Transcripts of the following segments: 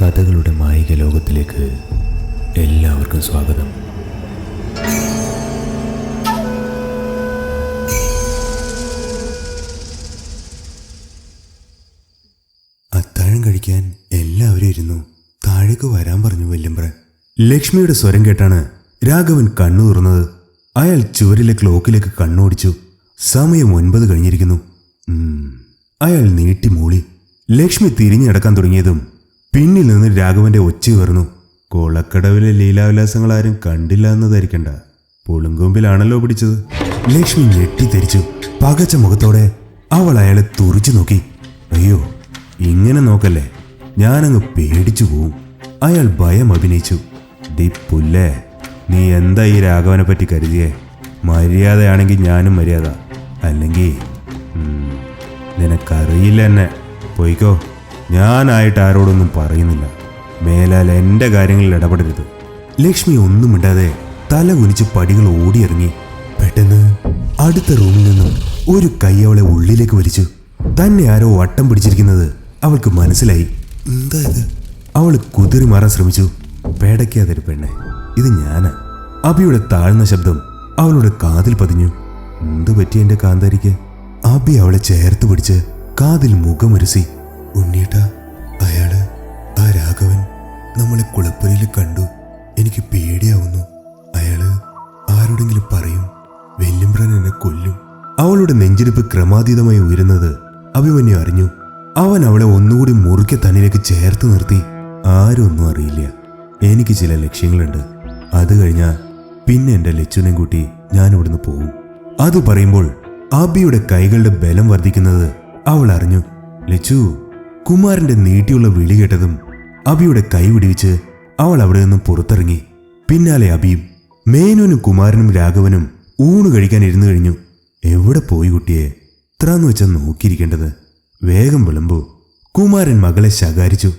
കഥകളുടെ മായിക ലോകത്തിലേക്ക് എല്ലാവർക്കും സ്വാഗതം. അത്താഴം കഴിക്കാൻ എല്ലാവരും ഇരുന്നു. താഴേക്ക് വരാൻ പറഞ്ഞു വല്യമ്പ്ര. ലക്ഷ്മിയുടെ സ്വരം കേട്ടാണ് രാഘവൻ കണ്ണു തുറന്നത് അയാൾ ചുവരിലെ ക്ലോക്കിലേക്ക് കണ്ണോടിച്ചു. സമയം ഒൻപത് കഴിഞ്ഞിരിക്കുന്നു. അയാൾ നീട്ടി മൂളി. ലക്ഷ്മി തിരിഞ്ഞു നടക്കാൻ തുടങ്ങിയതും പിന്നിൽ നിന്ന് രാഘവന്റെ ഒച്ച ഉയർന്നു. കൊളക്കടവിലെ ലീലാവിലാസങ്ങൾ ആരും കണ്ടില്ല എന്ന് ധരിക്കണ്ട പുളുങ്കൊമ്പിലാണല്ലോ പിടിച്ചത്. ലക്ഷ്മി ഞെട്ടിത്തെരിച്ചു പകച്ച മുഖത്തോടെ അവൾ അയാളെ തുറിച്ചു നോക്കി. അയ്യോ ഇങ്ങനെ നോക്കല്ലേ? ഞാനങ്ങ് പേടിച്ചു പോവും. അയാൾ ഭയം അഭിനയിച്ചു. ദി പുല്ലേ നീ എന്താ ഈ രാഘവനെ പറ്റി കരുതിയേ? മര്യാദയാണെങ്കിൽ ഞാനും മര്യാദ. അല്ലെങ്കിൽ നിനക്കറിയില്ല എന്നെ. പോയിക്കോ. ഞാനായിട്ട് ആരോടൊന്നും പറയുന്നില്ല. മേലാൽ എന്റെ കാര്യങ്ങളിൽ ഇടപെടരുത്. ലക്ഷ്മി ഒന്നും മിണ്ടാതെ തല കുനിച്ച് പടികൾ ഓടിയിറങ്ങി പെട്ടെന്ന് അടുത്ത റൂമിൽ നിന്നും ഒരു കൈ അവളെ ഉള്ളിലേക്ക് വലിച്ചു. തന്നെ ആരോ വട്ടം പിടിച്ചിരിക്കുന്നത് അവൾക്ക് മനസ്സിലായി. എന്താ ഇത്? അവൾ കുതിറി മാറാൻ ശ്രമിച്ചു. പേടയ്ക്കാതൊരു പെണ്ണെ ഇത് ഞാനാ. അബിയുടെ താഴ്ന്ന ശബ്ദം അവളുടെ കാതിൽ പതിഞ്ഞു. എന്തു പറ്റി എന്റെ കാന്താരിക്ക്? അബി അവളെ ചേർത്ത് പിടിച്ച് കാതിൽ മുഖമൊരുസി ഉണ്ണീട്ട അയാൾ ആ രാഘവൻ നമ്മളെ കുളപ്പുരയിൽ കണ്ടു. എനിക്ക് പേടിയാവുന്നു. അയാൾ ആരോടെങ്കിലും പറയും വെല്ലുംപ്രൻ എന്നെ കൊല്ലും. അവളുടെ നെഞ്ചിരിപ്പ് ക്രമാതീതമായി ഉയരുന്നത് അഭിമന്യു അറിഞ്ഞു. അവൻ അവളെ ഒന്നുകൂടി മുറുക്കെ തന്നിലേക്ക് ചേർത്ത് നിർത്തി. ആരും ഒന്നും അറിയില്ല. എനിക്ക് ചില ലക്ഷ്യങ്ങളുണ്ട്. അത് കഴിഞ്ഞാൽ പിന്നെ എന്റെ ലച്ചുനെയും കൂട്ടി ഞാൻ ഇവിടുന്ന് പോകും അത് പറയുമ്പോൾ അബിയുടെ കൈകളുടെ ബലം വർദ്ധിക്കുന്നത് അവൾ അറിഞ്ഞു. ലച്ചു കുമാരന്റെ നീട്ടിയുള്ള വിളി കേട്ടതും അബിയുടെ കൈ പിടിവിച്ച് അവൾ അവിടെ നിന്നും പുറത്തിറങ്ങി. പിന്നാലെ അബിയും മേനോനും കുമാരനും രാഘവനും ഊണ് കഴിക്കാൻ ഇരുന്നു കഴിഞ്ഞു. എവിടെ പോയി കുട്ടിയെ? ഇത്രാന്ന് വെച്ചാൽ നോക്കിയിരിക്കേണ്ടത്. വേഗം വിളമ്പൂ. കുമാരൻ മകളെ ശകാരിച്ചു.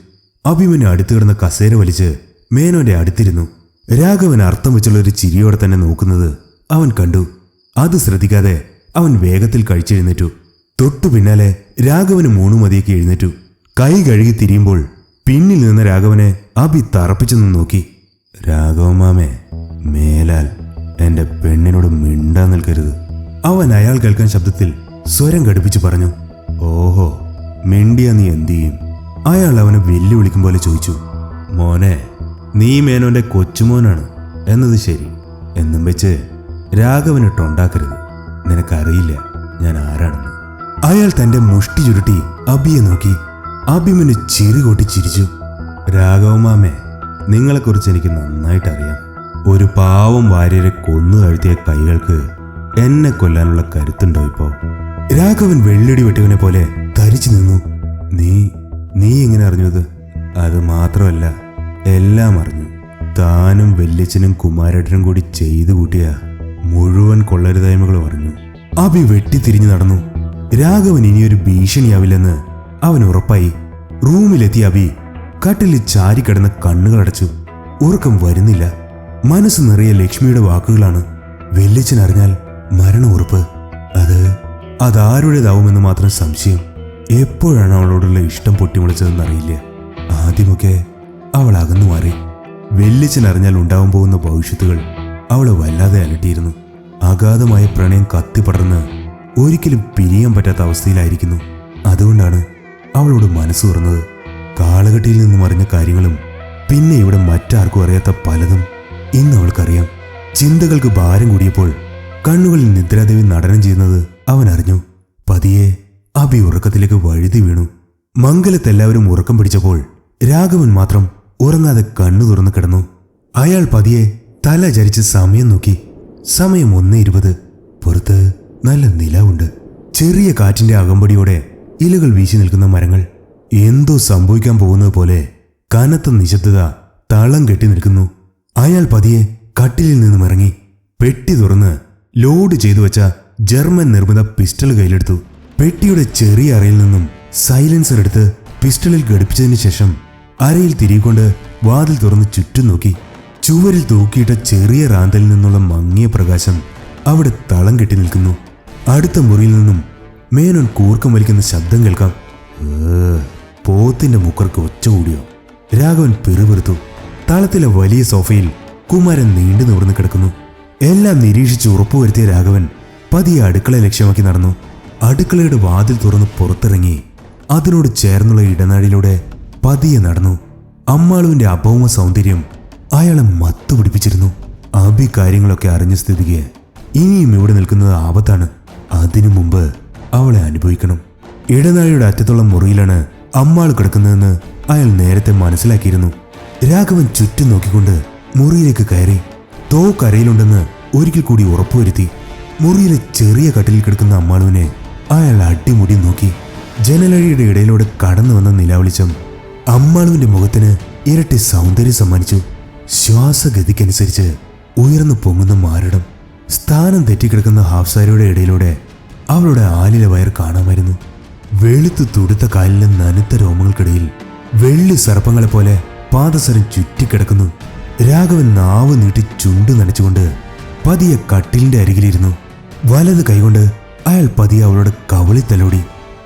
അഭിമന് അടുത്തു കിടന്ന കസേര വലിച്ച് മേനോന്റെ അടുത്തിരുന്നു. രാഘവൻ അർത്ഥം വെച്ചുള്ള ഒരു ചിരിയോടെ തന്നെ നോക്കുന്നത് അവൻ കണ്ടു. അത് ശ്രദ്ധിക്കാതെ അവൻ വേഗത്തിൽ കഴിച്ചെഴുന്നേറ്റു. തൊട്ടു പിന്നാലെ രാഘവന് മൂണുമതിയൊക്കെ എഴുന്നേറ്റു. കൈ കഴുകി തിരിയുമ്പോൾ പിന്നിൽ നിന്ന രാഘവനെ അഭി തറപ്പിച്ചു നിന്ന് നോക്കി. രാഘവമാമേ മേലാൽ എന്റെ പെണ്ണിനോട് മിണ്ടാൻ നിൽക്കരുത്. അവൻ അയാൾ കേൾക്കാൻ ശബ്ദത്തിൽ സ്വരം ഘടിപ്പിച്ചു പറഞ്ഞു ഓഹോ മിണ്ടിയ നീ എന്തു ചെയ്യും? അയാൾ അവനെ വെല്ലുവിളിക്കും പോലെ ചോദിച്ചു മോനെ നീ മേനോന്റെ കൊച്ചുമോനാണ്. എന്നത് ശരി. എന്നും വെച്ച് രാഘവനിട്ടുണ്ടാക്കരുത് നിനക്കറിയില്ല ഞാൻ ആരാണെന്ന്. അയാൾ തന്റെ മുഷ്ടി ചുരുട്ടി അബിയെ നോക്കി. അഭിമന് ചിരി കൊട്ടി ചിരിച്ചു. രാഘവമാമേ നിങ്ങളെക്കുറിച്ച് എനിക്ക് നന്നായിട്ട് അറിയാം ഒരു പാവം വാര്യരെ കൊന്നു കഴുത്തിയ കൈകൾക്ക് എന്നെ കൊല്ലാനുള്ള കരുത്തുണ്ടോ ഇപ്പോ? രാഘവൻ വെള്ളിടി വെട്ടിയവനെ പോലെ തരിച്ചു നിന്നു. നീ നീ എങ്ങനെ അറിഞ്ഞത്? അത് മാത്രമല്ല എല്ലാം അറിഞ്ഞു. താനും വല്യച്ഛനും കുമാരേട്ടനും കൂടി ചെയ്തു കൂട്ടിയ മുഴുവൻ കൊള്ളരുതായ്മകളും അറിഞ്ഞു. അഭി വെട്ടിത്തിരിഞ്ഞു നടന്നു. രാഘവൻ ഇനിയൊരു ഭീഷണിയാവില്ലെന്ന് അവൻ ഉറപ്പായി റൂമിലെത്തിയ അബി. കട്ടിൽ ചാരിക്കിടന്ന കണ്ണുകളടച്ചു ഉറക്കം വരുന്നില്ല. മനസ്സ് നിറയെ ലക്ഷ്മിയുടെ വാക്കുകളാണ്. വെല്ലിച്ചൻ അറിഞ്ഞാൽ മരണ ഉറപ്പ്. അത് അതാരുടേതാവുമെന്ന് മാത്രം സംശയം. എപ്പോഴാണ് അവളോടുള്ള ഇഷ്ടം പൊട്ടിമുളിച്ചതെന്ന് അറിയില്ല ആദ്യമൊക്കെ അവൾ അകന്നു മാറി. വെല്ലിച്ചൻ അറിഞ്ഞാൽ ഉണ്ടാവാൻ പോകുന്ന ഭവിഷ്യത്തുകൾ അവളെ വല്ലാതെ അലട്ടിയിരുന്നു. അഗാധമായ പ്രണയം കത്തിപ്പടർന്ന് ഒരിക്കലും പിരിയാൻ പറ്റാത്ത അവസ്ഥയിലായിരിക്കുന്നു. അതുകൊണ്ടാണ് അവളോട് മനസ്സ് തുറന്നത് കാളകെട്ടിയിൽ നിന്നും അറിഞ്ഞ കാര്യങ്ങളും പിന്നെ ഇവിടെ മറ്റാർക്കും അറിയാത്ത പലതും ഇന്ന് അവൾക്കറിയാം. ചിന്തകൾക്ക് ഭാരം കൂടിയപ്പോൾ കണ്ണുകളിൽ നിദ്രാദേവി നടനം ചെയ്യുന്നത് അവൻ അറിഞ്ഞു. പതിയെ അഭി ഉറക്കത്തിലേക്ക് വഴുതി വീണു. മംഗലത്തെല്ലാവരും ഉറക്കം പിടിച്ചപ്പോൾ രാഘവൻ മാത്രം ഉറങ്ങാതെ കണ്ണു തുറന്നു കിടന്നു. അയാൾ പതിയെ തല ചരിച്ച് സമയം നോക്കി. സമയം ഒന്ന് ഇരുപത്. പുറത്ത് നല്ല നിലവുണ്ട്. ചെറിയ കാറ്റിന്റെ അകമ്പടിയോടെ ഇലകൾ വീശി നിൽക്കുന്ന മരങ്ങൾ എന്തോ സംഭവിക്കാൻ പോകുന്നത് പോലെ കനത്ത നിശബ്ദത തളം കെട്ടി നിൽക്കുന്നു. അയാൾ പതിയെ കട്ടിലിൽ നിന്നും ഇറങ്ങി പെട്ടി തുറന്ന് ലോഡ് ചെയ്തു വെച്ച ജർമ്മൻ നിർമ്മിത പിസ്റ്റൾ കയ്യിലെടുത്തു. പെട്ടിയുടെ ചെറിയ അറയിൽ നിന്നും സൈലൻസർ എടുത്ത് പിസ്റ്റളിൽ ഘടിപ്പിച്ചതിന് ശേഷം അരയിൽ തിരികൊണ്ട് വാതിൽ തുറന്ന് ചുറ്റും നോക്കി. ചുവരിൽ തൂക്കിയിട്ട ചെറിയ റാന്തലിൽ നിന്നുള്ള മങ്ങിയ പ്രകാശം അവിടെ തളം കെട്ടി നിൽക്കുന്നു. അടുത്ത മുറിയിൽ നിന്നും മേനോൻ കൂർക്കം വലിക്കുന്ന ശബ്ദം കേൾക്കാം. പോത്തിന്റെ മുക്കർക്ക് ഒച്ച കൂടിയോ? രാഘവൻ പിറുപിറുത്തു. തളത്തിലെ വലിയ സോഫയിൽ കുമാരൻ നീണ്ടു നിവർന്ന് കിടക്കുന്നു. എല്ലാം നിരീക്ഷിച്ച് ഉറപ്പുവരുത്തിയ രാഘവൻ പതിയെ അടുക്കള ലക്ഷ്യമാക്കി നടന്നു. അടുക്കളയുടെ വാതിൽ തുറന്ന് പുറത്തിറങ്ങി. അതിനോട് ചേർന്നുള്ള ഇടനാഴിലൂടെ പതിയെ നടന്നു. അമ്മാളുവിന്റെ അഭൗമ സൗന്ദര്യം അയാളെ മത്തുപിടിപ്പിച്ചിരുന്നു അഭി കാര്യങ്ങളൊക്കെ അറിഞ്ഞ സ്ഥിതിക്ക് ഇനിയും ഇവിടെ നിൽക്കുന്നത് ആപത്താണ്. അതിനു മുമ്പ് അവളെ അനുഭവിക്കണം. ഇടനാഴിയുടെ അറ്റത്തുള്ള മുറിയിലാണ് അമ്മാൾ കിടക്കുന്നതെന്ന് അയാൾ നേരത്തെ മനസ്സിലാക്കിയിരുന്നു. രാഘവൻ ചുറ്റും നോക്കിക്കൊണ്ട് മുറിയിലേക്ക് കയറി തോക്കരയിലുണ്ടെന്ന് ഒരിക്കൽ കൂടി ഉറപ്പുവരുത്തി മുറിയിലെ ചെറിയ കട്ടിലിൽ കിടക്കുന്ന അമ്മാളുവിനെ അയാൾ അടിമുടി നോക്കി. ജനലഴിയുടെ ഇടയിലൂടെ കടന്നു വന്ന നിലാവിളിച്ചം അമ്മാളുവിന്റെ മുഖത്തിന് ഇരട്ടി സൗന്ദര്യം സമ്മാനിച്ചു. ശ്വാസഗതിക്കനുസരിച്ച് ഉയർന്നു പൊങ്ങുന്ന മാരടം സ്ഥാനം തെറ്റിക്കിടക്കുന്ന ഹാഫ്സാരിയുടെ ഇടയിലൂടെ അവളുടെ ആലിലെ വയർ കാണാമായിരുന്നു. വെളുത്തു തുടുത്ത കാലിലെ നനുത്ത രോമങ്ങൾക്കിടയിൽ വെള്ളി സർപ്പങ്ങളെ പോലെ പാദസരം ചുറ്റിക്കിടക്കുന്നു. രാഘവൻ നാവ് നീട്ടി ചുണ്ടു നനച്ചുകൊണ്ട് പതിയെ കട്ടിലിന്റെ അരികിലിരുന്നു. വലത് കൈകൊണ്ട് അയാൾ പതിയെ അവളുടെ കവളി തലോടി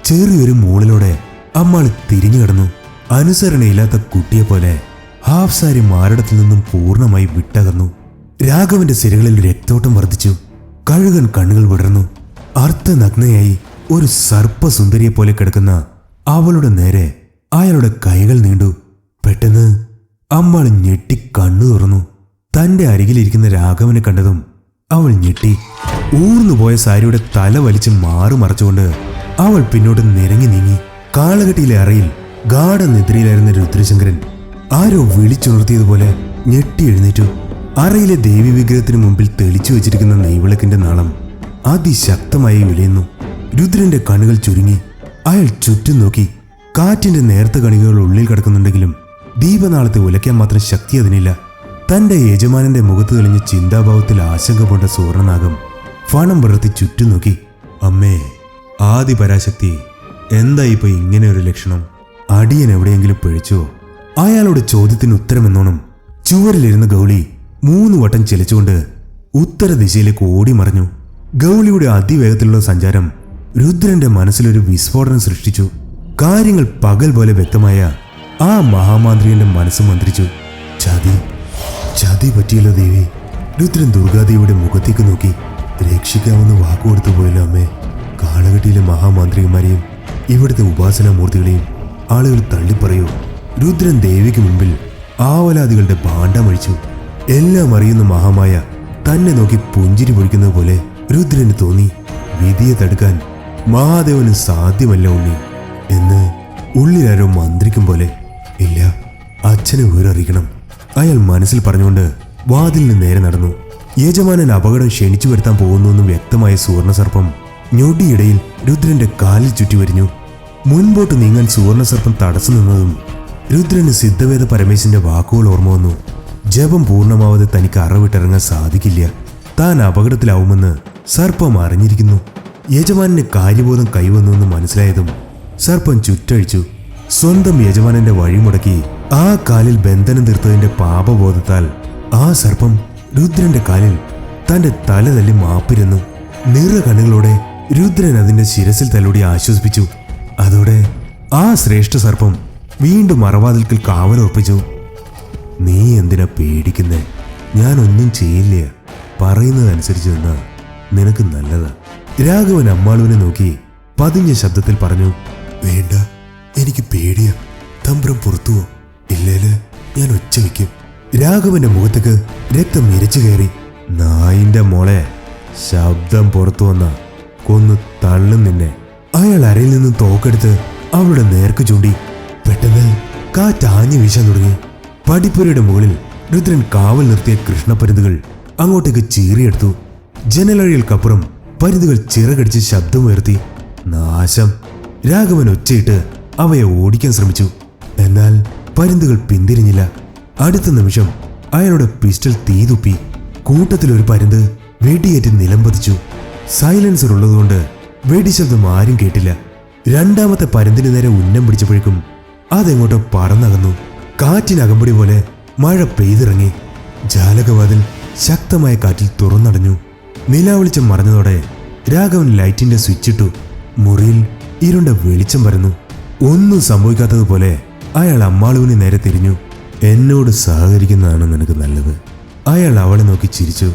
ചെറിയൊരു മൂളിലൂടെ അമ്മാൾ തിരിഞ്ഞു കിടന്നു. അനുസരണയില്ലാത്ത കുട്ടിയെ പോലെ ഹാഫ് സാരി മാരടത്തിൽ നിന്നും പൂർണമായി വിട്ടകന്നു. രാഘവന്റെ സിരകളിൽ രക്തോട്ടം വർദ്ധിച്ചു. കഴുകൻ കണ്ണുകൾ വിടർന്നു. അർത്ഥനഗ്നയായി ഒരു സർപ്പസുന്ദരിയെ പോലെ കിടക്കുന്ന അവളുടെ നേരെ അയാളുടെ കൈകൾ നീണ്ടു. പെട്ടെന്ന് അമ്മൾ ഞെട്ടി കണ്ണു തുറന്നു. തന്റെ അരികിലിരിക്കുന്ന രാഘവനെ കണ്ടതും അവൾ ഞെട്ടി. ഊർന്നുപോയ സാരിയുടെ തല വലിച്ച് മാറു മറച്ചുകൊണ്ട് അവൾ പിന്നോട്ട് നിരങ്ങി നീങ്ങി. കാളകെട്ടിയിലെ അറയിൽ ഗാഠനിദ്രയിലായിരുന്ന രുദ്രശങ്കരൻ ആരോ വിളിച്ചുണർത്തിയതുപോലെ ഞെട്ടി എഴുന്നേറ്റു. അറയിലെ ദേവി വിഗ്രഹത്തിന് മുമ്പിൽ തെളിച്ചു വെച്ചിരിക്കുന്ന നെയ്വിളക്കിന്റെ നാളം അതിശക്തമായി വിളിയുന്നു. രുദ്രന്റെ കണ്ണുകൾ ചുരുങ്ങി. അയാൾ ചുറ്റും നോക്കി. കാറ്റിന്റെ നേർത്ത കണികകൾ ഉള്ളിൽ കിടക്കുന്നുണ്ടെങ്കിലും ദീപനാളത്തെ ഉലയ്ക്കാൻ മാത്രം ശക്തി അതിനില്ല. തന്റെ യജമാനന്റെ മുഖത്ത് തെളിഞ്ഞ ചിന്താഭാവത്തിൽ ആശങ്ക പോണ്ട സുവർണനാഗം ഫണം പുലർത്തി ചുറ്റും നോക്കി. അമ്മേ ആദി പരാശക്തി എന്താ ഇപ്പൊ ഇങ്ങനെ ഒരു ലക്ഷണം? അടിയൻ എവിടെയെങ്കിലും പിഴിച്ചോ? അയാളുടെ ചോദ്യത്തിന് ഉത്തരമെന്നോണം ചുവരിലിരുന്ന ഗൗളി മൂന്ന് വട്ടം ചെലിച്ചുകൊണ്ട് ഉത്തരദിശയിലേക്ക് ഓടി മറഞ്ഞു. ഗൗളിയുടെ അതിവേഗത്തിലുള്ള സഞ്ചാരം രുദ്രന്റെ മനസ്സിലൊരു വിസ്ഫോടനം സൃഷ്ടിച്ചു. കാര്യങ്ങൾ പകൽ പോലെ വ്യക്തമായ ആ മഹാമാന്ത്രിയന്റെ മനസ്സ് മന്ത്രിച്ചു. ചതി ചതി പറ്റിയല്ലോ ദേവി. രുദ്രൻ ദുർഗാദേവിയുടെ മുഖത്തേക്ക് നോക്കി. രക്ഷിക്കാമെന്ന് വാക്കുകൊടുത്തു പോയല്ലോ അമ്മേ. കാളകട്ടിയിലെ മഹാമാന്ത്രികന്മാരെയും ഇവിടുത്തെ ഉപാസനാമൂർത്തികളെയും ആളുകൾ തള്ളിപ്പറയൂ. രുദ്രൻ ദേവിക്ക് മുമ്പിൽ ആവലാദികളുടെ ഭാണ്ഡമഴിച്ചു. എല്ലാം അറിയുന്ന മഹാമായ തന്നെ നോക്കി പുഞ്ചിരി പൊഴിക്കുന്നത് പോലെ രുദ്രന് തോന്നി വിധിയെ തടുക്കാൻ മഹാദേവന് സാധ്യമല്ല ഉണ്ണി എന്ന് ഉള്ളിലാരോ മന്ത്രിക്കും പോലെ. ഇല്ല അച്ഛനെ വിവരറിയിക്കണം അയാൾ മനസ്സിൽ പറഞ്ഞുകൊണ്ട് വാതിലിന് നേരെ നടന്നു. യജമാനൻ അപകടം ക്ഷണിച്ചു വരുത്താൻ പോകുന്നുവെന്നും വ്യക്തമായ സുവർണസർപ്പം ഞൊടിയിടയിൽ രുദ്രന്റെ കാലിൽ ചുറ്റി വരിഞ്ഞു. മുൻപോട്ട് നീങ്ങാൻ സുവർണസർപ്പം തടസ്സം നിന്നതും രുദ്രന് സിദ്ധവേദ പരമേശന്റെ വാക്കുകൾ ഓർമ്മ വന്നു. ജപം പൂർണമാവാതെ തനിക്ക് അറവിട്ടിറങ്ങാൻ സാധിക്കില്ല. താൻ അപകടത്തിലാവുമെന്ന് സർപ്പം അറിഞ്ഞിരിക്കുന്നു. യജമാനന് കാര്യബോധം കൈവന്നുവെന്ന് മനസ്സിലായതും സർപ്പം ചുറ്റഴിച്ചു. സ്വന്തം യജമാനന്റെ വഴിമുടക്കി ആ കാലിൽ ബന്ധനം തീർത്തതിന്റെ പാപബോധത്താൽ ആ സർപ്പം രുദ്രന്റെ കാലിൽ തന്റെ തല തല്ലി മാപ്പിരുന്നു. നിറ കണ്ണുകളോടെ രുദ്രൻ അതിന്റെ ശിരസിൽ തലോടി ആശ്വസിപ്പിച്ചു. അതോടെ ആ ശ്രേഷ്ഠ സർപ്പം വീണ്ടും മറവാതിൽക്കൽ കാവലുറപ്പിച്ചു നീ എന്തിനാ പേടിക്കുന്നേ? ഞാനൊന്നും ചെയ്യില്ല. പറയുന്നതനുസരിച്ച് നിന്നാ. നിനക്ക് നല്ലതാ. രാഘവൻ അമ്മാളുവിനെ നോക്കി പതിഞ്ഞ ശബ്ദത്തിൽ പറഞ്ഞു വേണ്ട എനിക്ക് പേടിയാ. തമ്പ്രം പുറത്തുവോ? ഇല്ലേൽ ഞാൻ ഒച്ച വയ്ക്കും രാഘവന്റെ മുഖത്തേക്ക് രക്തം ഇരച്ചു കയറി നായിന്റെ മോളെ ശബ്ദം പുറത്തു വന്ന കൊന്ന് തള്ളും നിന്നെ. അയാൾ അരയിൽ നിന്നും തോക്കെടുത്ത് അവളുടെ നേർക്ക് ചൂണ്ടി പെട്ടെന്ന് കാറ്റാഞ്ഞു വീശാൻ തുടങ്ങി. പടിപ്പുരയുടെ മുകളിൽ രുദ്രൻ കാവൽ നിർത്തിയ കൃഷ്ണപരുതുകൾ അങ്ങോട്ടേക്ക് ചീറിയെടുത്തു. ജനലഴികൾക്കപ്പുറം പരുതുകൾ ചിറകടിച്ച് ശബ്ദം ഉയർത്തി. നാശം. രാഘവൻ ഒച്ചയിട്ട് അവയെ ഓടിക്കാൻ ശ്രമിച്ചു. എന്നാൽ പരുന്തുകൾ പിന്തിരിഞ്ഞില്ല. അടുത്ത നിമിഷം അയാളുടെ പിസ്റ്റൾ തീതുപ്പി കൂട്ടത്തിലൊരു പരുന്ത് വെടിയേറ്റ് നിലംപതിച്ചു സൈലൻസർ ഉള്ളതുകൊണ്ട് വെടിശബ്ദം ആരും കേട്ടില്ല. രണ്ടാമത്തെ പരുന്തിന് നേരെ ഉന്നം പിടിച്ചപ്പോഴേക്കും അതെങ്ങോട്ടോ പറന്നകന്നു. കാറ്റിനകമ്പടി പോലെ മഴ പെയ്തിറങ്ങി. ജാലകവാതിൽ ശക്തമായ കാറ്റിൽ തുറന്നടഞ്ഞു. നിലാവെളിച്ചം മറഞ്ഞതോടെ രാഘവൻ ലൈറ്റിന്റെ സ്വിച്ചിട്ടു മുറിയിൽ ഇരുണ്ട വെളിച്ചം വരുന്നു ഒന്നും സംഭവിക്കാത്തതുപോലെ അയാൾ അമ്മാളുവിന് നേരെ തിരിഞ്ഞു. എന്നോട് സഹകരിക്കുന്നതാണ് നിനക്ക് നല്ലത്. അയാൾ അവളെ നോക്കി ചിരിച്ചു.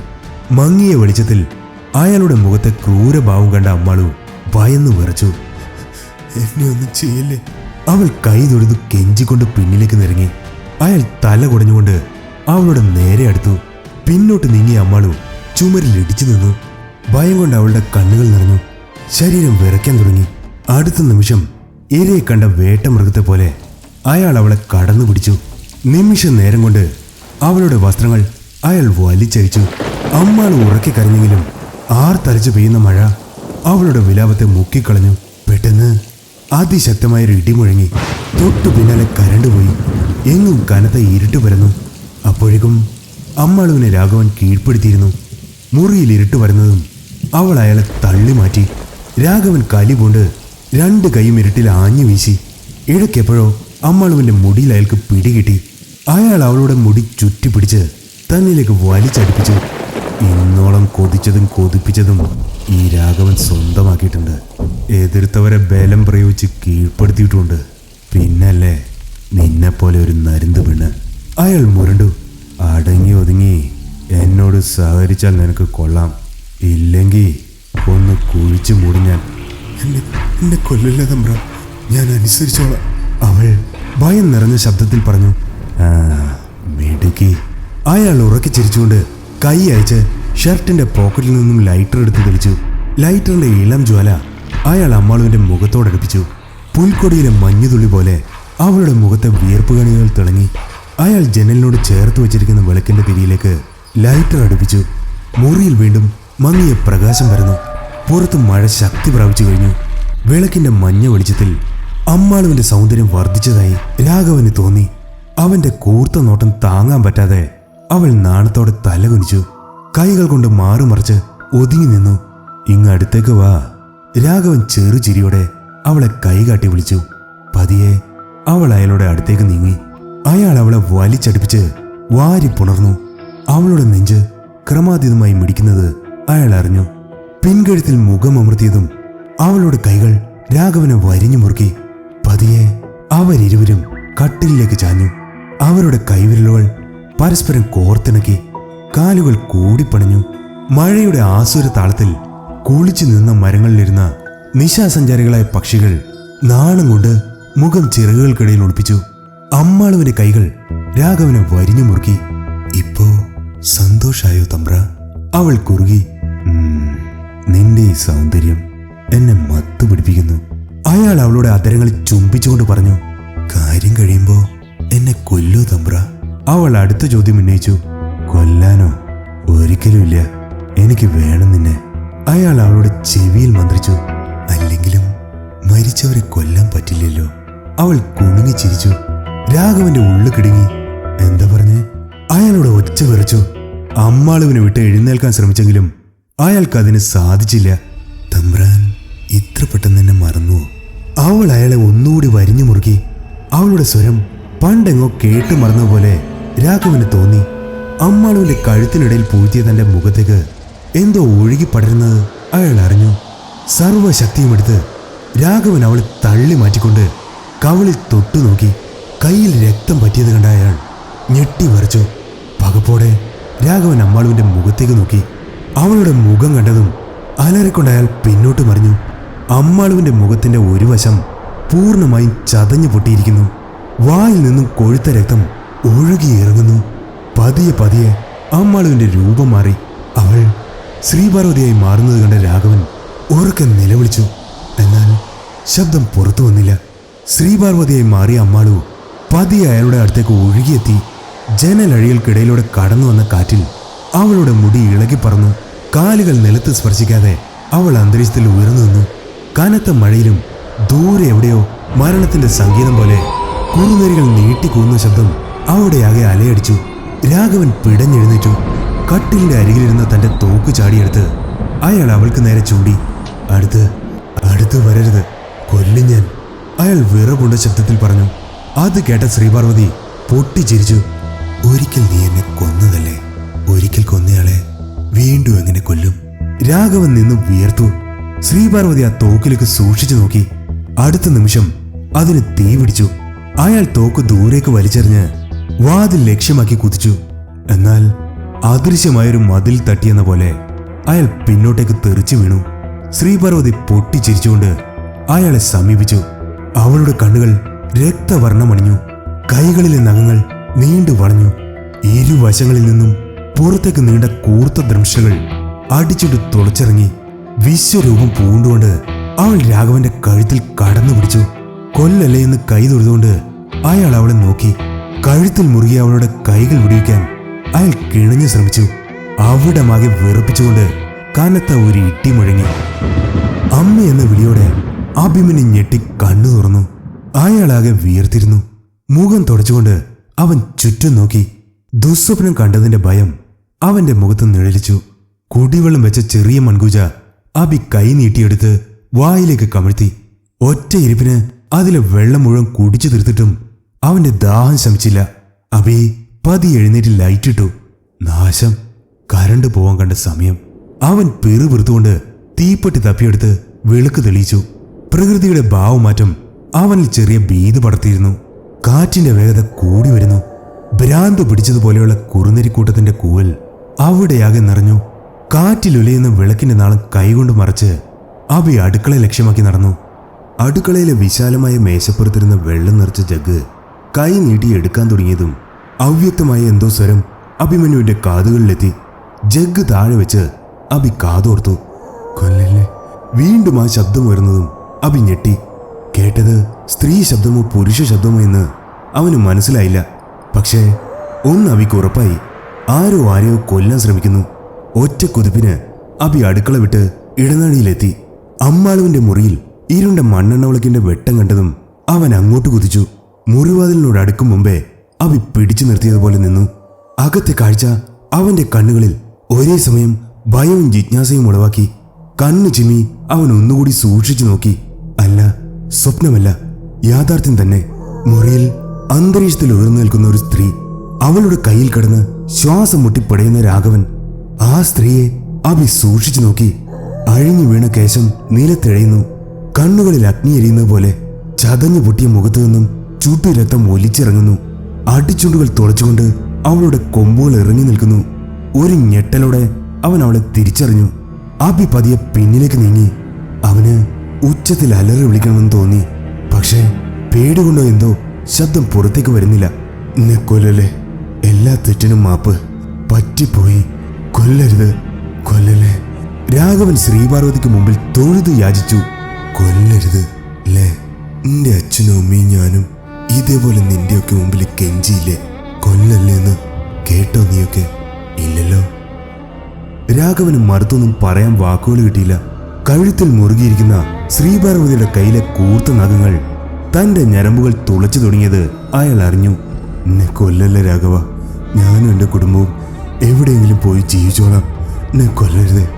മങ്ങിയ വെളിച്ചത്തിൽ അയാളുടെ മുഖത്തെ ക്രൂരഭാവം കണ്ട അമ്മാളു ഭയന്നു വിറച്ചു. എന്നെ ഒന്നും ചെയ്യില്ലേ? അവൾ കൈ തൊഴുതു കെഞ്ചിക്കൊണ്ട് പിന്നിലേക്ക് നിറങ്ങി അയാൾ തല കുടഞ്ഞുകൊണ്ട് അവളുടെ നേരെ അടുത്തു. പിന്നോട്ട് നീങ്ങിയ അമ്മാളു ചുമരിൽ ഇടിച്ചു നിന്നു. ഭയം കൊണ്ട് അവളുടെ കണ്ണുകൾ നിറഞ്ഞു. ശരീരം വിറയ്ക്കാൻ തുടങ്ങി. അടുത്ത നിമിഷം ഇരയെ കണ്ട വേട്ടമൃഗത്തെ പോലെ അയാൾ അവളെ കടന്നു പിടിച്ചു. നിമിഷ നേരം കൊണ്ട് അവളുടെ വസ്ത്രങ്ങൾ അയാൾ വലിച്ചഴിച്ചു. അമ്മാൾ ഉറക്കി കരഞ്ഞെങ്കിലും ആർ തലച്ചു പെയ്യുന്ന മഴ അവളുടെ വിലാപത്തെ മുക്കിക്കളഞ്ഞു. പെട്ടെന്ന് അതിശക്തമായൊരു ഇടിമുഴങ്ങി തൊട്ടു പിന്നാലെ കരണ്ട് പോയി. എങ്ങും കനത്ത ഇരുട്ട് പരന്നു. അപ്പോഴേക്കും അമ്മാളുവിനെ രാഘവൻ കീഴ്പ്പെടുത്തിയിരുന്നു. മുറിയിൽ ഇരുട്ട് വരുന്നതും അവൾ അയാളെ തള്ളി മാറ്റി രാഘവൻ കലി കൊണ്ട് രണ്ട് കൈയും ഇരുട്ടിൽ ആഞ്ഞു വീശി. ഇടയ്ക്കെപ്പോഴോ അമ്മളുവിന്റെ മുടിയിൽ അയാൾക്ക് പിടികിട്ടി അയാൾ അവളുടെ മുടി ചുറ്റി പിടിച്ച് തന്നിലേക്ക് വലിച്ചടിപ്പിച്ചു. ഇന്നോളം കൊതിച്ചതും കൊതിപ്പിച്ചതും ഈ രാഘവൻ സ്വന്തമാക്കിയിട്ടുണ്ട്. എതിർത്തവരെ ബലം പ്രയോഗിച്ച് കീഴ്പ്പെടുത്തിയിട്ടുണ്ട്. പിന്നല്ലേ നിന്നെപ്പോലെ ഒരു നരുന്ത് പെണ്ണ്. അയാൾ മുരണ്ടു. അടങ്ങി ഒതുങ്ങി എന്നോട് സഹകരിച്ചാൽ നിനക്ക് കൊള്ളാം. ഇല്ലെങ്കിൽ ഒന്ന് കുഴിച്ചു മൂടി ഞാൻ. എന്നെ എന്നെ കൊല്ലില്ല തമ്പ്ര? ഞാൻ അനുസരിച്ചോളാം. അവൾ ഭയം നിറഞ്ഞ ശബ്ദത്തിൽ പറഞ്ഞു മിടുക്കി. അയാൾ ഉറക്കി ചിരിച്ചുകൊണ്ട് കൈ അയച്ച് ഷർട്ടിന്റെ പോക്കറ്റിൽ നിന്നും ലൈറ്റർ എടുത്ത് തെളിച്ചു. ലൈറ്ററിന്റെ ഇളം ജ്വാല അയാൾ അമ്മാളുവിന്റെ മുഖത്തോടടുപ്പിച്ചു പുൽക്കൊടിയിലെ മഞ്ഞുതുള്ളി പോലെ അവളുടെ മുഖത്തെ വിയർപ്പ് കണികൾ തിളങ്ങി. അയാൾ ജനലിനോട് ചേർത്ത് വെച്ചിരിക്കുന്ന വിളക്കിന്റെ തിരിയിലേക്ക് ലൈറ്റർ അടുപ്പിച്ചു. മുറിയിൽ വീണ്ടും മങ്ങിയ പ്രകാശം വരുന്നു. പുറത്ത് മഴ ശക്തി പ്രാപിച്ചു കഴിഞ്ഞു. വിളക്കിന്റെ മഞ്ഞ വെളിച്ചത്തിൽ അമ്മാളുവിന്റെ സൗന്ദര്യം വർദ്ധിച്ചതായി രാഘവന് തോന്നി. അവന്റെ കൂർത്ത നോട്ടം താങ്ങാൻ പറ്റാതെ അവൾ നാണത്തോടെ തലകുനിച്ചു. കൈകൾ കൊണ്ട് മാറുമറിച്ച് ഒതുങ്ങി നിന്നു. ഇങ്ങ് അടുത്തേക്ക് വാ. രാഘവൻ ചെറുചിരിയോടെ അവളെ കൈകാട്ടി വിളിച്ചു. പതിയെ. അവൾ അയാളുടെ അടുത്തേക്ക് നീങ്ങി. അയാൾ അവളെ വലിച്ചടിപ്പിച്ച് വാരി പുണർന്നു. അവളുടെ ക്രമാതീതമായി മിടിക്കുന്നത് അയാൾ അറിഞ്ഞു. പിൻകഴുത്തിൽ മുഖമമർത്തിയതും അവളുടെ കൈകൾ രാഘവനെ വരിഞ്ഞു മുറുക്കി. പതിയെ അവരിരുവരും കട്ടിലിലേക്ക് ചാഞ്ഞു. അവരുടെ കൈവിരലുകൾ പരസ്പരം കോർത്തിണക്കി കാലുകൾ കൂടിപ്പണിഞ്ഞു. മഴയുടെ ആസുര താളത്തിൽ കുളിച്ചു നിന്ന മരങ്ങളിലിരുന്ന നിശാസഞ്ചാരികളായ പക്ഷികൾ നാണം കൊണ്ട് മുഖം ചിറകുകൾക്കിടയിൽ ഒളിപ്പിച്ചു. അമ്മാളുവിന്റെ കൈകൾ രാഘവനെ വരിഞ്ഞു മുറുക്കി. ഇപ്പോ സന്തോഷായോ തമ്പ്ര? അവൾ കുറുകി നിന്റെ ഈ സൗന്ദര്യം എന്നെ മത്തു പിടിപ്പിക്കുന്നു. അയാൾ അവളുടെ അതരങ്ങൾ ചുംബിച്ചുകൊണ്ട് പറഞ്ഞു കാര്യം കഴിയുമ്പോ എന്നെ കൊല്ലോ തമ്പ്ര. അവൾ അടുത്ത ചോദ്യം ഉന്നയിച്ചു കൊല്ലാനോ? ഒരിക്കലുമില്ല എനിക്ക് വേണം നിന്നെ. അയാൾ അവളുടെ ചെവിയിൽ മന്ത്രിച്ചു അല്ലെങ്കിലും മരിച്ചവരെ കൊല്ലാൻ പറ്റില്ലല്ലോ. അവൾ കുണുങ്ങി ചിരിച്ചു രാഘവന്റെ ഉള്ളു കിടുങ്ങി എന്താ പറഞ്ഞേ? അയാളുടെ ഒച്ച വിറച്ചു. അമ്മാളുവിനെ വിട്ട് എഴുന്നേൽക്കാൻ ശ്രമിച്ചെങ്കിലും അയാൾക്ക് അതിന് സാധിച്ചില്ല. തമ്പ്രാൻ ഇത്ര പെട്ടെന്ന് എന്നെ മറന്നു അവൾ അയാളെ ഒന്നുകൂടി വരിഞ്ഞു മുറുക്കി. അവളുടെ സ്വരം പണ്ടെങ്ങോ കേട്ടു മറന്ന പോലെ രാഘവന് തോന്നി. അമ്മാളുവിന്റെ കഴുത്തിനിടയിൽ പൂഴ്ത്തിയ തന്റെ മുഖത്തേക്ക് എന്തോ ഒഴുകി പടരുന്നത് അയാൾ അറിഞ്ഞു. സർവശക്തിയുമെടുത്ത് രാഘവൻ അവളെ തള്ളി മാറ്റിക്കൊണ്ട് കവളിൽ തൊട്ടു നോക്കി കയ്യിൽ രക്തം പറ്റിയത് കണ്ട അയാൾ ഞെട്ടി വരച്ചു പകപ്പോടെ രാഘവൻ അമ്മാളുവിന്റെ മുഖത്തേക്ക് നോക്കി. അവളുടെ മുഖം കണ്ടതും അലറിക്കൊണ്ട് പിന്നോട്ട് മറിഞ്ഞു. അമ്മാളുവിന്റെ മുഖത്തിന്റെ ഒരു വശം പൂർണമായും ചതഞ്ഞു പൊട്ടിയിരിക്കുന്നു. വായിൽ നിന്നും കൊഴുത്ത രക്തം ഒഴുകി ഇറങ്ങുന്നു. പതിയെ പതിയെ അമ്മാളുവിന്റെ രൂപം മാറി. അവൾ ശ്രീപാർവതിയായി മാറുന്നത് കണ്ട രാഘവൻ ഉറക്കെ നിലവിളിച്ചു. എന്നാൽ ശബ്ദം പുറത്തു വന്നില്ല. ശ്രീപാർവതിയായി മാറിയ അമ്മാളു പതിയെ അയാളുടെ അടുത്തേക്ക് ഒഴുകിയെത്തി. ജനലഴികൾക്കിടയിലൂടെ കടന്നു വന്ന കാറ്റിൽ അവളുടെ മുടി ഇളകി പറന്നു. കാലുകൾ നിലത്ത് സ്പർശിക്കാതെ അവൾ അന്തരീക്ഷത്തിൽ ഉയർന്നു നിന്നു. കനത്ത മഴയിലും ദൂരെ എവിടെയോ മരണത്തിന്റെ സംഗീതം പോലെ കുറുനരികൾ നീട്ടിക്കൂന്ന ശബ്ദം അവിടെയാകെ അലയടിച്ചു. രാഘവൻ പിടഞ്ഞെഴുന്നേറ്റു. കട്ടിലിന്റെ അരികിലിരുന്ന തന്റെ തോക്ക് ചാടിയെടുത്ത് അയാൾ അവൾക്ക് നേരെ ചൂണ്ടി അടുത്ത് അടുത്ത് വരരുത് കൊല്ലും ഞാൻ. അയാൾ വിറപുണ്ട ശബ്ദത്തിൽ പറഞ്ഞു. അത് കേട്ട ശ്രീപാർവതി പൊട്ടിച്ചിരിച്ചു. ഒരിക്കൽ നീ എന്നെ കൊന്നതല്ലേ? ഒരിക്കൽ കൊന്നയാളെ വീണ്ടും എങ്ങനെ കൊല്ലും? രാഘവൻ നിന്നും വിയർത്തു. ശ്രീപാർവതി ആ തോക്കിലേക്ക് സൂക്ഷിച്ചു നോക്കി. അടുത്ത നിമിഷം അതിന് തീ പിടിച്ചു. അയാൾ തോക്ക് ദൂരേക്ക് വലിച്ചെറിഞ്ഞ് വാതിൽ ലക്ഷ്യമാക്കി കുതിച്ചു. എന്നാൽ അദൃശ്യമായൊരു മതിൽ തട്ടിയെന്ന പോലെ അയാൾ പിന്നോട്ടേക്ക് തെറിച്ചു വീണു. ശ്രീപാർവതി പൊട്ടിച്ചിരിച്ചുകൊണ്ട് അയാളെ സമീപിച്ചു. അവളുടെ കണ്ണുകൾ രക്തവർണമണിഞ്ഞു. കൈകളിലെ നഖങ്ങൾ നീണ്ടു വളഞ്ഞു ഇരുവശങ്ങളിൽ നിന്നും പുറത്തേക്ക് നീണ്ട കൂർത്ത ദ്രംശകൾ അടിച്ചിട്ട് തുളച്ചിറങ്ങി വിശ്വരൂപം പൂണ്ടുകൊണ്ട് അവൾ രാഘവന്റെ കഴുത്തിൽ കടന്നു പിടിച്ചു. കൊല്ലല്ലേ എന്ന് കൈ തൊഴുതുകൊണ്ട് അയാൾ അവളെ നോക്കി. കഴുത്തിൽ മുറുകി അവളുടെ കൈകൾ വിടിയിക്കാൻ അയാൾ കിണഞ്ഞു ശ്രമിച്ചു. അവിടമാകെ വെറുപ്പിച്ചുകൊണ്ട് കനത്ത ഒരു ഇട്ടി മുഴങ്ങി. അമ്മ എന്ന വിളിയോടെ അഭിമന്യു ഞെട്ടി കണ്ണു തുറന്നു. അയാളാകെ വീർത്തിരുന്നു മുഖം തുടച്ചുകൊണ്ട് അവൻ ചുറ്റും നോക്കി ദുസ്വപ്നം കണ്ടതിന്റെ ഭയം അവന്റെ മുഖത്ത് നിഴലിച്ചു. കുടിവെള്ളം വെച്ച ചെറിയ മൺകൂജ അബി കൈ നീട്ടിയെടുത്ത് വായിലേക്ക് കമിഴ്ത്തി. ഒറ്റ ഇരിപ്പിന് അതിലെ വെള്ളം മുഴുവൻ കുടിച്ചു തീർത്തിട്ടും അവന്റെ ദാഹം ശമിച്ചില്ല. അബി പതി എഴുന്നേറ്റ് ലൈറ്റിട്ടു നാശം. കരണ്ട് പോവാൻ കണ്ട സമയം. അവൻ പെറുപിറുത്തുകൊണ്ട് തീപ്പെട്ടി തപ്പിയെടുത്ത് വെളുക്ക് തെളിയിച്ചു. പ്രകൃതിയുടെ ഭാവമാറ്റം അവനിൽ ചെറിയ ഭീതി പടർത്തിയിരുന്നു. കാറ്റിന്റെ വേഗത കൂടി വരുന്നു. ഭ്രാന്ത് പിടിച്ചതുപോലെയുള്ള കുറുനരിക്കൂട്ടത്തിന്റെ കൂവൽ അവിടെയാകെ നിറഞ്ഞു. കാറ്റിലുലയുന്ന വിളക്കിന്റെ നാളം കൈകൊണ്ട് മറച്ച് അബി അടുക്കള ലക്ഷ്യമാക്കി നടന്നു. അടുക്കളയിലെ വിശാലമായ മേശപ്പുറത്തിരുന്ന വെള്ളം നിറച്ച ജഗ് കൈ നീട്ടി എടുക്കാൻ തുടങ്ങിയതും അവ്യക്തമായ എന്തോ സ്വരം അഭിമന്യുവിന്റെ കാതുകളിലെത്തി. ജഗ് താഴെ വെച്ച് അബി കാതോർത്തു. കൊല്ലല്ലേ? വീണ്ടും ആ ശബ്ദം വരുന്നതും അബി ഞെട്ടി. കേട്ടത് സ്ത്രീ ശബ്ദമോ പുരുഷ ശബ്ദമോ എന്ന് അവന് മനസ്സിലായില്ല. പക്ഷേ ഒന്ന് അബിക്ക് ഉറപ്പായി. ആരോ ആരെയോ കൊല്ലാൻ ശ്രമിക്കുന്നു. ഒറ്റ കുതിപ്പിന് അബി അടുക്കള വിട്ട് ഇടനാഴിയിലെത്തി. അമ്മാളുവിന്റെ മുറിയിൽ ഇരുണ്ട മണ്ണെണ്ണ വിളക്കിന്റെ വെട്ടം കണ്ടതും അവൻ അങ്ങോട്ട് കുതിച്ചു. മുറിവാതിലിനോട് അടുക്കും മുമ്പേ അബി പിടിച്ചു നിർത്തിയതുപോലെ നിന്നു. അകത്തെ കാഴ്ച അവന്റെ കണ്ണുകളിൽ ഒരേ സമയം ഭയവും ജിജ്ഞാസയും ഉളവാക്കി. കണ്ണു ചിമ്മി അവൻ ഒന്നുകൂടി സൂക്ഷിച്ചു നോക്കി. അല്ല സ്വപ്നമല്ല യാഥാർത്ഥ്യം തന്നെ. മുറിയിൽ അന്തരീക്ഷത്തിൽ ഉയർന്നു നിൽക്കുന്ന ഒരു സ്ത്രീ അവളുടെ കയ്യിൽ കിടന്ന് ശ്വാസം മുട്ടിപ്പടയുന്ന രാഘവൻ ആ സ്ത്രീയെ അഭി സൂക്ഷിച്ചു നോക്കി. അഴിഞ്ഞു വീണ കേശം നിലത്തിഴയുന്നു. കണ്ണുകളിൽ അഗ്നി എരിയുന്ന പോലെ ചതഞ്ഞു പൊട്ടിയ മുഖത്തു നിന്നും ചുട്ടു രക്തം ഒലിച്ചിറങ്ങുന്നു. അടിച്ചുണ്ടുകൾ തുളച്ചുകൊണ്ട് അവളുടെ കൊമ്പുകൾ ഇറങ്ങി നിൽക്കുന്നു. ഒരു ഞെട്ടലോടെ അവൻ അവളെ തിരിച്ചറിഞ്ഞു. അഭി പതിയെ പിന്നിലേക്ക് നീങ്ങി. അവന് ഉച്ചത്തിൽ അലറി വിളിക്കണമെന്ന് തോന്നി. പക്ഷേ പേടികൊണ്ടോ എന്തോ ശബ്ദം പുറത്തേക്ക് വരുന്നില്ല. എന്നെ കൊല്ലല്ലേ? എല്ലാ തെറ്റിനും മാപ്പ്. പറ്റിപ്പോയി. കൊല്ലരുത്. കൊല്ലല്ലേ? രാഘവൻ ശ്രീപാർവതിക്ക് മുമ്പിൽ തൊഴുത് യാചിച്ചു. കൊല്ലരുത് ലേ നിന്റെ അച്ഛനും അമ്മയും ഞാനും ഇതേപോലെ നിന്റെയൊക്കെ മുമ്പിൽ കെഞ്ചിയില്ലേ? കൊല്ലല്ലേ എന്ന് കേട്ടോ നീയൊക്കെ? ഇല്ലല്ലോ. രാഘവന് മറുത്തൊന്നും പറയാൻ വാക്കുകൾ കിട്ടിയില്ല. കഴുത്തിൽ മുറുകിയിരിക്കുന്ന ശ്രീപാർവതിയുടെ കയ്യിലെ കൂർത്ത നഖങ്ങൾ തന്റെ ഞരമ്പുകൾ തുളച്ചു തുടങ്ങിയത് അയാൾ അറിഞ്ഞു. എന്നെ കൊല്ലല്ല രാഘവ? ഞാനും എന്റെ കുടുംബവും എവിടെയെങ്കിലും പോയി ജീവിച്ചോളാം. എന്നെ കൊല്ലരുത്.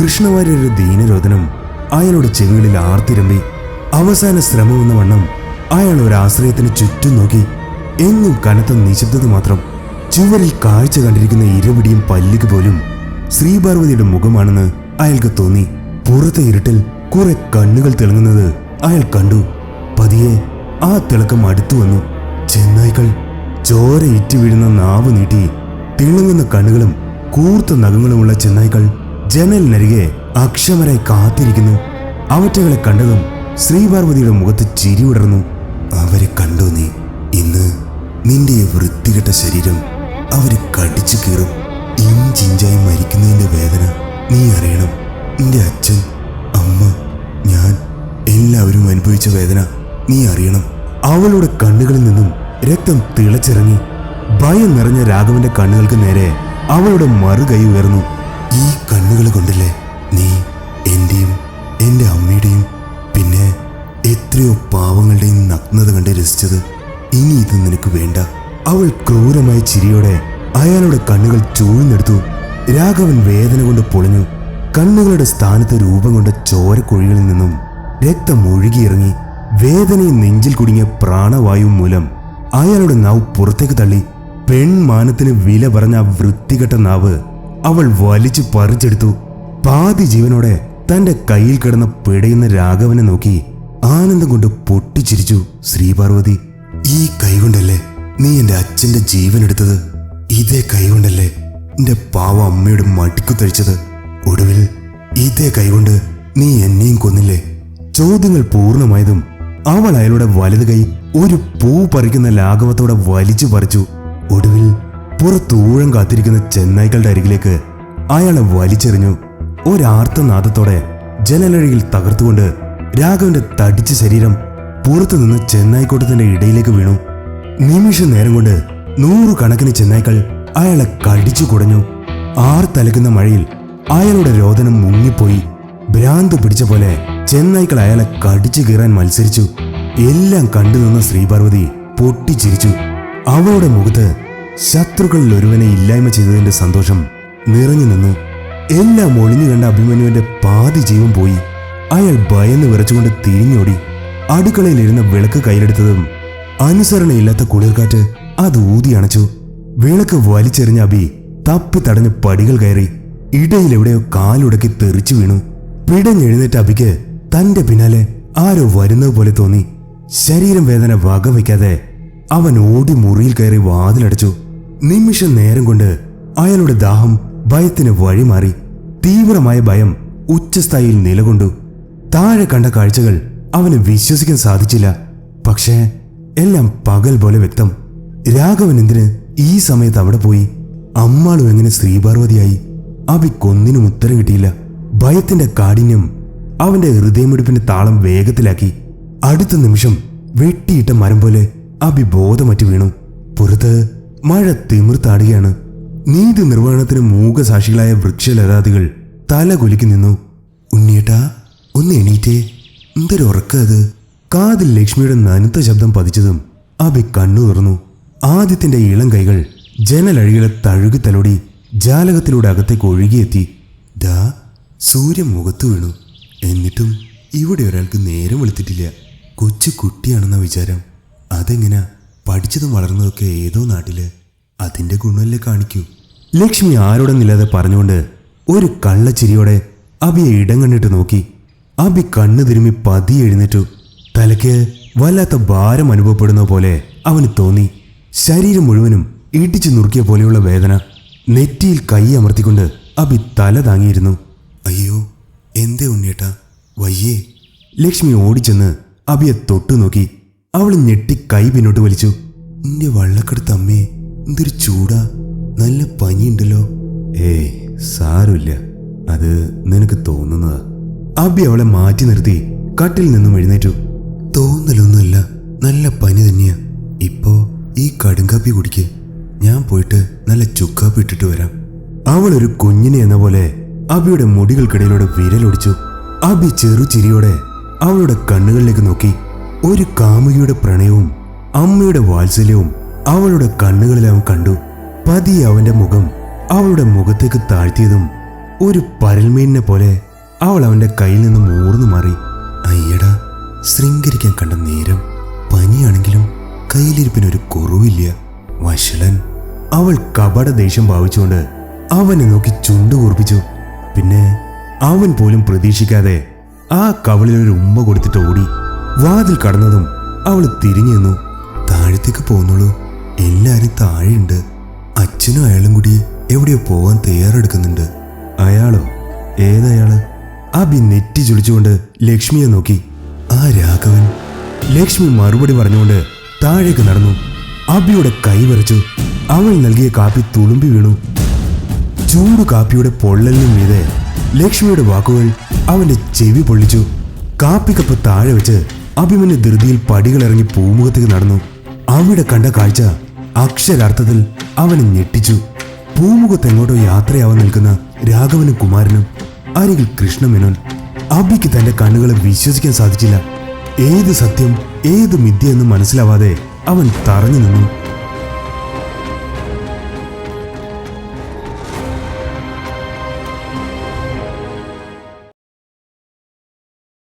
കൃഷ്ണവാര്യരുടെ ദീനരോധനം അയാളുടെ ചെവികളിൽ ആർത്തിരമ്പി. അവസാന ശ്രമമെന്ന വണ്ണം അയാൾ ഒരു ആശ്രയത്തിന് ചുറ്റും നോക്കി. എന്നും കനത്ത നിശബ്ദത മാത്രം. ചുവരിൽ കാഴ്ച കണ്ടിരിക്കുന്ന ഇരപിടിയും പല്ലിക്ക് പോലും ശ്രീപാർവതിയുടെ മുഖമാണെന്ന് അയാൾക്ക് തോന്നി. പുറത്തെ ഇരുട്ടിൽ കുറെ കണ്ണുകൾ തിളങ്ങുന്നത് അയാൾ കണ്ടു. പതിയെ ആ തിളക്കം അടുത്തു വന്നു. ചെന്നായ്ക്കൾ ചോര ഇറ്റി വീഴുന്ന നാവ് നീട്ടി തിളങ്ങുന്ന കണ്ണുകളും കൂർത്ത നഖങ്ങളുമുള്ള ചെന്നായ്ക്കൾ ജനലിനരികെ അക്ഷമരായി കാത്തിരിക്കുന്നു. അവറ്റകളെ കണ്ടതും ശ്രീപാർവതിയുടെ മുഖത്ത് ചിരി വിടർന്നു അവരെ കണ്ടോ നീ? ഇന്ന് നിന്റെ വൃത്തികെട്ട ശരീരം അവരെ കടിച്ചു കീറും. ഇഞ്ചിഞ്ചായി മരിക്കുന്നതിന്റെ വേദന നീ അറിയണം. നിന്റെ അച്ഛൻ അമ്മ ഞാൻ എല്ലാവരും അനുഭവിച്ച വേദന നീ അറിയണം. അവളുടെ കണ്ണുകളിൽ നിന്നും രക്തം തിളച്ചിറങ്ങി ഭയം നിറഞ്ഞ രാഘവന്റെ കണ്ണുകൾക്ക് നേരെ അവളുടെ മറുകൈ ഉയർന്നു. ഈ കണ്ണുകൾ കൊണ്ടല്ലേ നീ എന്റെയും എന്റെ അമ്മയുടെയും പിന്നെ എത്രയോ പാവങ്ങളുടെയും നഗ്നത കണ്ട് രസിച്ചത്? ഇനി ഇത് നിനക്ക് വേണ്ട. അവൾ ക്രൂരമായ ചിരിയോടെ അയാളുടെ കണ്ണുകൾ ചൂഴ്ന്നെടുത്തു. രാഘവൻ വേദന കൊണ്ട് പൊളിഞ്ഞു. കണ്ണുകളുടെ സ്ഥാനത്ത് രൂപം കൊണ്ട ചോരക്കുഴികളിൽ നിന്നും രക്തം ഒഴുകിയിറങ്ങി വേദനയും നെഞ്ചിൽ കുടുങ്ങിയ പ്രാണവായു മൂലം അയാളുടെ നാവ് പുറത്തേക്ക് തള്ളി പെൺമാനത്തിന് വില പറഞ്ഞ ആ വൃത്തികെട്ട നാവ് അവൾ വലിച്ചു പറിച്ചെടുത്തു. പാതി ജീവനോടെ തന്റെ കയ്യിൽ കിടന്ന പിടയുന്ന രാഘവനെ നോക്കി ആനന്ദം കൊണ്ട് പൊട്ടിച്ചിരിച്ചു ശ്രീപാർവതി. ഈ കൈകൊണ്ടല്ലേ നീ എന്റെ അച്ഛന്റെ ജീവൻ എടുത്തത് ഇതേ കൈകൊണ്ടല്ലേ എന്റെ പാവ അമ്മയുടെ മടിക്കു തഴിച്ചത് ഒടുവിൽ ഇതേ കൈകൊണ്ട് നീ എന്നെയും കൊന്നില്ലേ? ചോദ്യങ്ങൾ പൂർണമായതും അവൾ അയാളുടെ വലത് കൈ ഒരു പൂ പറിക്കുന്ന ലാഘവത്തോടെ വലിച്ചു പറിച്ചു. ഒടുവിൽ പുറത്തൂഴം കാത്തിരിക്കുന്ന ചെന്നായ്ക്കളുടെ അരികിലേക്ക് അയാളെ വലിച്ചെറിഞ്ഞു. ഒരാർത്തനാദത്തോടെ ജനലഴിയിൽ തകർത്തുകൊണ്ട് രാഘവന്റെ തടിച്ച ശരീരം പുറത്തു നിന്ന് ചെന്നായിക്കോട്ടത്തിന്റെ ഇടയിലേക്ക് വീണു. നിമിഷ നേരം കൊണ്ട് നൂറുകണക്കിന് ചെന്നായ്ക്കൾ അയാളെ കടിച്ചു കുടഞ്ഞു. ആർ തലക്കുന്ന മഴയിൽ അയാളുടെ രോദനം മുങ്ങിപ്പോയി. ഭ്രാന്ത് പിടിച്ച പോലെ ചെന്നായ്ക്കൾ അയാളെ കടിച്ചു കീറാൻ മത്സരിച്ചു. എല്ലാം കണ്ടു നിന്ന ശ്രീപാർവതി പൊട്ടിച്ചിരിച്ചു. അവളുടെ മുഖത്ത് ശത്രുക്കളിൽ ഒരുവനെ ഇല്ലായ്മ ചെയ്തതിന്റെ സന്തോഷം നിറഞ്ഞു നിന്നു. എല്ലാം ഒളിഞ്ഞു കണ്ട അഭിമന്യുവിന്റെ പാതി ജീവൻ പോയി. അയാൾ ഭയന്ന് വിറച്ചുകൊണ്ട് തിരിഞ്ഞോടി. അടുക്കളയിലിരുന്ന വിളക്ക് കയ്യിലെടുത്തതും അനുസരണയില്ലാത്ത കുളിർക്കാറ്റ് അത് ഊതി അണച്ചു. വിളക്ക് വലിച്ചെറിഞ്ഞ അബി തപ്പി തടഞ്ഞ് പടികൾ കയറി. ഇടയിൽ എവിടെയോ കാലുടക്കി തെറിച്ചു വീണു. പിടഞ്ഞെഴുന്നേറ്റ അബിക്ക് തന്റെ പിന്നാലെ ആരോ വരുന്നത് പോലെ തോന്നി. ശരീരം വേദന വകവയ്ക്കാതെ അവൻ ഓടി മുറിയിൽ കയറി വാതിലടച്ചു. നിമിഷം നേരം കൊണ്ട് അയാളുടെ ദാഹം ഭയത്തിന് വഴിമാറി. തീവ്രമായ ഭയം ഉച്ചസ്ഥായിയിൽ നിലകൊണ്ടു. താഴെ കണ്ട കാഴ്ചകൾ അവന് വിശ്വസിക്കാൻ സാധിച്ചില്ല. പക്ഷേ എല്ലാം പകൽ പോലെ വ്യക്തം. രാഘവൻ എന്തിന് ഈ സമയത്ത് അവിടെ പോയി? അമ്മാളും എങ്ങനെ ശ്രീപാർവതിയായി? അബിക്കൊന്നിനും ഉത്തരം കിട്ടിയില്ല. ഭയത്തിന്റെ കാഠിന്യം അവന്റെ ഹൃദയമിടിപ്പിന്റെ താളം വേഗത്തിലാക്കി. അടുത്ത നിമിഷം വെട്ടിയിട്ട മരം പോലെ അബി ബോധമറ്റ് വീണു. പുറത്ത് മഴ തിമിർത്താടുകയാണ്. നീതി നിർവഹണത്തിന് മൂകസാക്ഷികളായ വൃക്ഷലതാദികൾ തല കുലുക്കി നിന്നു. ഉണ്ണിയേട്ടാ ഒന്ന് എണീറ്റേ. എന്തൊരു ഉറക്ക അത്. കാതിൽ ലക്ഷ്മിയുടെ നനുത്ത ശബ്ദം പതിച്ചതും അബി കണ്ണു തുറന്നു ആദ്യത്തിന്റെ ഇളം കൈകൾ ജനലഴികളെ തഴുകി തലോടി ജാലകത്തിലൂടെ അകത്തേക്ക് ഒഴുകിയെത്തി ദാ സൂര്യൻ മുഖത്ത് വീണു. എന്നിട്ടും ഇവിടെ ഒരാൾക്ക് നേരം വെളുത്തിട്ടില്ല. കൊച്ചു കുട്ടിയാണെന്ന വിചാരം. അതെങ്ങനാ? പഠിച്ചതും വളർന്നതൊക്കെ ഏതോ നാട്ടിൽ. അതിന്റെ ഗുണമല്ലേ കാണിക്കൂ. ലക്ഷ്മി ആരോടെന്നില്ലാതെ പറഞ്ഞുകൊണ്ട് ഒരു കള്ളച്ചിരിയോടെ അബിയെ ഇടം കണ്ടിട്ട് നോക്കി. അബി കണ്ണു തിരുമ്മി പതി എഴുന്നേറ്റു. തലയ്ക്ക് വല്ലാത്ത ഭാരം അനുഭവപ്പെടുന്ന പോലെ അവന് തോന്നി. ശരീരം മുഴുവനും ഇടിച്ചു നുറുക്കിയ പോലെയുള്ള വേദന. നെറ്റിയിൽ കൈ അമർത്തിക്കൊണ്ട് അബി തല താങ്ങിയിരുന്നു. അയ്യോ എന്തേ ഉണ്ണിയേട്ടാ? വയ്യേ. ലക്ഷ്മി ഓടിച്ചെന്ന് അബിയെ തൊട്ടു നോക്കി. അവൾ ഞെട്ടി കൈ പിന്നോട്ട് വലിച്ചു. നിന്റെ വള്ളക്കെടുത്ത അമ്മേ എന്തൊരു ചൂടാ. നല്ല പനിയുണ്ടല്ലോ. ഏയ് സാരമില്ല. അത് നിനക്ക് തോന്നുന്നതാ. അബി അവളെ മാറ്റി നിർത്തി കട്ടിൽ നിന്നും എഴുന്നേറ്റു. തോന്നലൊന്നുമില്ല നല്ല പനി തന്നെയാ. ഇപ്പോ ഈ കടുങ്കാപ്പി കുടിക്ക്. ഞാൻ പോയിട്ട് നല്ല ചുക്കാപ്പ് ഇട്ടിട്ട് വരാം. അവൾ ഒരു കുഞ്ഞിനെ എന്ന പോലെ അബിയുടെ മുടികൾക്കിടയിലൂടെ വിരലൊടിച്ചു. അബി ചെറു ചിരിയോടെ അവളുടെ കണ്ണുകളിലേക്ക് നോക്കി. ഒരു കാമുകിയുടെ പ്രണയവും അമ്മയുടെ വാത്സല്യവും അവളുടെ കണ്ണുകളിൽ അവൻ കണ്ടു. പതിയെ അവന്റെ മുഖം അവളുടെ മുഖത്തേക്ക് താഴ്ത്തിയതും ഒരു പരൽമീനിനെ പോലെ അവൾ അവന്റെ കയ്യിൽ നിന്ന് മൂർന്നു മാറി. അയ്യടാ ശൃംഗരിക്കാൻ കണ്ട നേരം. പനിയാണെങ്കിലും കയ്യിലിരിപ്പിനൊരു കുറവില്ല. വഷളൻ അവൾ കപട ദേഷ്യം ഭാവിച്ചുകൊണ്ട് അവനെ നോക്കി ചുണ്ടു കൂർപ്പിച്ചു പിന്നെ അവൻ പോലും പ്രതീക്ഷിക്കാതെ ആ കവളിൽ ഒരു ഉമ്മ കൊടുത്തിട്ട് ഓടി. വാതിൽ കടന്നതും അവൾ തിരിഞ്ഞു നിന്നു. താഴത്തേക്ക് പോകുന്നുള്ളൂ. എല്ലാരും താഴെയുണ്ട്. അച്ഛനും അയാളും കൂടി എവിടെയോ പോവാൻ തയ്യാറെടുക്കുന്നുണ്ട്. അയാളോ? ഏതയാൾ? അബി നെറ്റി ചുളിച്ചുകൊണ്ട് ലക്ഷ്മിയെ നോക്കി. ആ രാഘവൻ. ലക്ഷ്മി മറുപടി പറഞ്ഞുകൊണ്ട് താഴേക്ക് നടന്നു. അബിയുടെ കൈ വരച്ചു അവൾ നൽകിയ കാപ്പി തുളുമ്പി വീണു. ചൂട് കാപ്പിയുടെ പൊള്ളലിനും മീതെ ലക്ഷ്മിയുടെ വാക്കുകൾ അവന്റെ ചെവി പൊള്ളിച്ചു. കാപ്പിക്കപ്പ് താഴെ വെച്ച് അഭിമന്യ ധൃതിയിൽ പടികളിറങ്ങി പൂമുഖത്തേക്ക് നടന്നു. അവിടെ കണ്ട കാഴ്ച അക്ഷരാർത്ഥത്തിൽ അവനെ ഞെട്ടിച്ചു. പൂമുഖത്ത് എങ്ങോട്ടോ യാത്രയാവാൻ നിൽക്കുന്ന രാഘവനും കുമാരനും അരികിൽ കൃഷ്ണമേനോൻ അബിക്ക് തന്റെ കണ്ണുകളെ വിശ്വസിക്കാൻ സാധിച്ചില്ല. ഏത് സത്യം ഏത് മിഥ്യ എന്ന് മനസ്സിലാവാതെ അവൻ തറഞ്ഞു നിന്നു.